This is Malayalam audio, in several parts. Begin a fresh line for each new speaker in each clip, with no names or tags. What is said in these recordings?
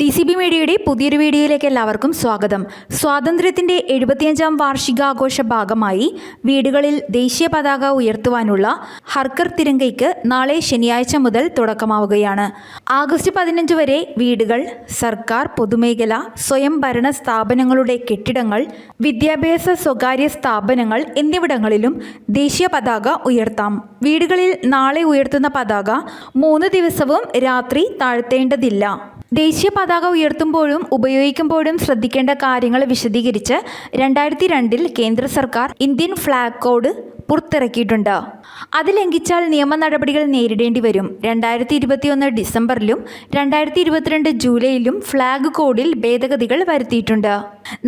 ഡി സി ബി മീഡിയയുടെ പുതിയൊരു വീഡിയോയിലേക്ക് എല്ലാവർക്കും സ്വാഗതം. സ്വാതന്ത്ര്യത്തിന്റെ എഴുപത്തിയഞ്ചാം വാർഷികാഘോഷ ഭാഗമായി വീടുകളിൽ ദേശീയ പതാക ഉയർത്തുവാനുള്ള ഹർക്കർ തിരങ്കയ്ക്ക് നാളെ ശനിയാഴ്ച മുതൽ തുടക്കമാവുകയാണ്. ആഗസ്റ്റ് പതിനഞ്ച് വരെ വീടുകൾ സർക്കാർ പൊതുമേഖല സ്വയംഭരണ സ്ഥാപനങ്ങളുടെ കെട്ടിടങ്ങൾ വിദ്യാഭ്യാസ സ്വകാര്യ സ്ഥാപനങ്ങൾ എന്നിവിടങ്ങളിലും ദേശീയ പതാക ഉയർത്താം. വീടുകളിൽ നാളെ ഉയർത്തുന്ന പതാക മൂന്ന് ദിവസവും രാത്രി താഴ്ത്തേണ്ടതില്ല. ദേശീയ പതാക ഉയർത്തുമ്പോഴും ഉപയോഗിക്കുമ്പോഴും ശ്രദ്ധിക്കേണ്ട കാര്യങ്ങൾ വിശദീകരിച്ച് രണ്ടായിരത്തി രണ്ടിൽ കേന്ദ്ര സർക്കാർ ഇന്ത്യൻ ഫ്ലാഗ് കോഡ് പുറത്തിറക്കിയിട്ടുണ്ട്. അത് ലംഘിച്ചാൽ നിയമ നടപടികൾ നേരിടേണ്ടി വരും. രണ്ടായിരത്തി ഇരുപത്തിയൊന്ന് ഡിസംബറിലും രണ്ടായിരത്തി ഇരുപത്തിരണ്ട് ജൂലൈയിലും ഫ്ലാഗ് കോഡിൽ ഭേദഗതികൾ വരുത്തിയിട്ടുണ്ട്.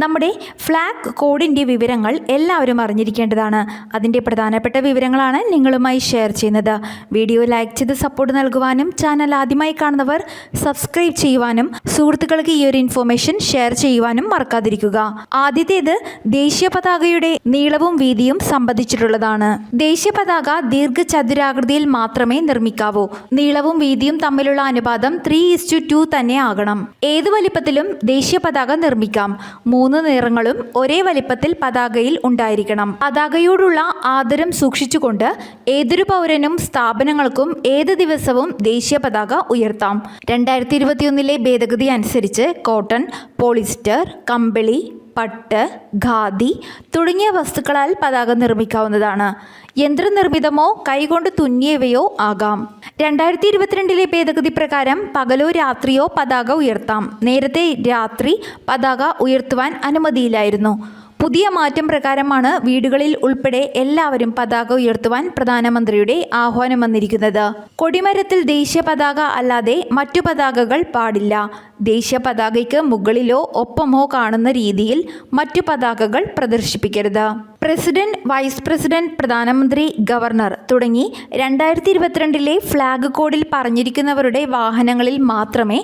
നമ്മുടെ ഫ്ലാഗ് കോഡിന്റെ വിവരങ്ങൾ എല്ലാവരും അറിഞ്ഞിരിക്കേണ്ടതാണ്. അതിന്റെ പ്രധാനപ്പെട്ട വിവരങ്ങളാണ് നിങ്ങളുമായി ഷെയർ ചെയ്യുന്നത്. വീഡിയോ ലൈക്ക് ചെയ്ത് സപ്പോർട്ട് നൽകുവാനും ചാനൽ ആദ്യമായി കാണുന്നവർ സബ്സ്ക്രൈബ് ചെയ്യുവാനും സുഹൃത്തുക്കൾക്ക് ഈ ഒരു ഇൻഫോർമേഷൻ ഷെയർ ചെയ്യുവാനും മറക്കാതിരിക്കുക. ആദ്യത്തേത് ദേശീയ പതാകയുടെ നീളവും വീതിയും സംബന്ധിച്ചിട്ടുള്ളതാണ്. ദേശീയ പതാക ദീർഘചതുരാകൃതിയിൽ മാത്രമേ നിർമ്മിക്കാവൂ. നീളവും വീതിയും തമ്മിലുള്ള അനുപാതം ത്രീ ഇസ്റ്റു ടു തന്നെ ആകണം. ഏത് വലിപ്പത്തിലും ദേശീയ പതാക നിർമ്മിക്കാം. മൂന്ന് നിറങ്ങളും ഒരേ വലിപ്പത്തിൽ പതാകയിൽ ഉണ്ടായിരിക്കണം. പതാകയോടുള്ള ആദരം സൂക്ഷിച്ചുകൊണ്ട് ഏതൊരു പൗരനും സ്ഥാപനങ്ങൾക്കും ഏത് ദിവസവും ദേശീയ പതാക ഉയർത്താം. രണ്ടായിരത്തി ഇരുപത്തിയൊന്നിലെ ഭേദഗതി അനുസരിച്ച് കോട്ടൺ പോളിസ്റ്റർ കമ്പിളി പട്ട് ഖാദി തുടങ്ങിയ വസ്തുക്കളാൽ പതാക നിർമ്മിക്കാവുന്നതാണ്. യന്ത്രനിർമ്മിതമോ കൈകൊണ്ട് തുന്നിയവയോ ആകാം. രണ്ടായിരത്തി ഇരുപത്തിരണ്ടിലെ ഭേദഗതി പ്രകാരം പകലോ രാത്രിയോ പതാക ഉയർത്താം. നേരത്തെ രാത്രി പതാക ഉയർത്തുവാൻ അനുമതിയില്ലായിരുന്നു. പുതിയ മാറ്റം പ്രകാരമാണ് വീടുകളിൽ ഉൾപ്പെടെ എല്ലാവരും പതാക ഉയർത്തുവാൻ പ്രധാനമന്ത്രിയുടെ ആഹ്വാനം വന്നിരിക്കുന്നത്. കൊടിമരത്തിൽ ദേശീയ പതാക അല്ലാതെ മറ്റു പതാകകൾ പാടില്ല. ദേശീയ പതാകയ്ക്ക് മുകളിലോ ഒപ്പമോ കാണുന്ന രീതിയിൽ മറ്റു പതാകകൾ പ്രദർശിപ്പിക്കരുത്. പ്രസിഡന്റ് വൈസ് പ്രസിഡന്റ് പ്രധാനമന്ത്രി ഗവർണർ തുടങ്ങി രണ്ടായിരത്തി ഇരുപത്തിരണ്ടിലെ ഫ്ലാഗ് കോഡിൽ പറഞ്ഞിരിക്കുന്നവരുടെ വാഹനങ്ങളിൽ മാത്രമേ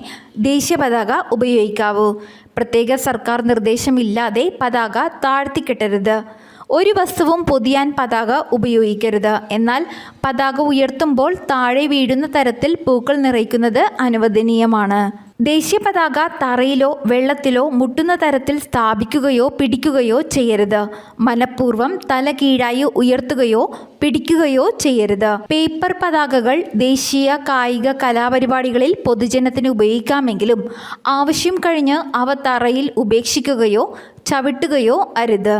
ദേശീയ പതാക ഉപയോഗിക്കാവൂ. പ്രത്യേക സർക്കാർ നിർദ്ദേശമില്ലാതെ പതാക താഴ്ത്തിക്കെട്ടരുത്. ഒരു വസ്തുവും പൊതിയാൻ പതാക ഉപയോഗിക്കരുത്. എന്നാൽ പതാക ഉയർത്തുമ്പോൾ താഴെ വീഴുന്ന തരത്തിൽ പൂക്കൾ നിറയ്ക്കുന്നത് അനുവദനീയമാണ്. ദേശീയ പതാക തറയിലോ വെള്ളത്തിലോ മുട്ടുന്ന തരത്തിൽ സ്ഥാപിക്കുകയോ പിടിക്കുകയോ ചെയ്യരുത്. മനഃപൂർവം തല കീഴായി ഉയർത്തുകയോ പിടിക്കുകയോ ചെയ്യരുത്. പേപ്പർ പതാകകൾ ദേശീയ കായിക കലാപരിപാടികളിൽ പൊതുജനത്തിന് ഉപയോഗിക്കാമെങ്കിലും ആവശ്യം കഴിഞ്ഞ് അവ തറയിൽ ഉപേക്ഷിക്കുകയോ ചവിട്ടുകയോ അരുത്.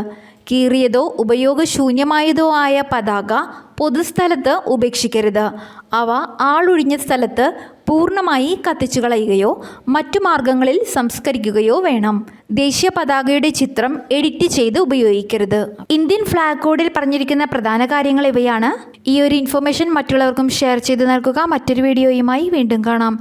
കീറിയതോ ഉപയോഗശൂന്യമായതോ ആയ പതാക പൊതുസ്ഥലത്ത് ഉപേക്ഷിക്കരുത്. അവ ആളൊഴിഞ്ഞ സ്ഥലത്ത് പൂർണമായി കത്തിച്ചു കളയുകയോ മറ്റു മാർഗങ്ങളിൽ സംസ്കരിക്കുകയോ വേണം. ദേശീയ പതാകയുടെ ചിത്രം എഡിറ്റ് ചെയ്ത് ഉപയോഗിക്കരുത്. ഇന്ത്യൻ ഫ്ലാഗ് കോഡിൽ പറഞ്ഞിരിക്കുന്ന പ്രധാന കാര്യങ്ങൾ ഇവയാണ്. ഈ ഒരു ഇൻഫർമേഷൻ മറ്റുള്ളവർക്കും ഷെയർ ചെയ്ത് നൽകുക. മറ്റൊരു വീഡിയോയുമായി വീണ്ടും കാണാം.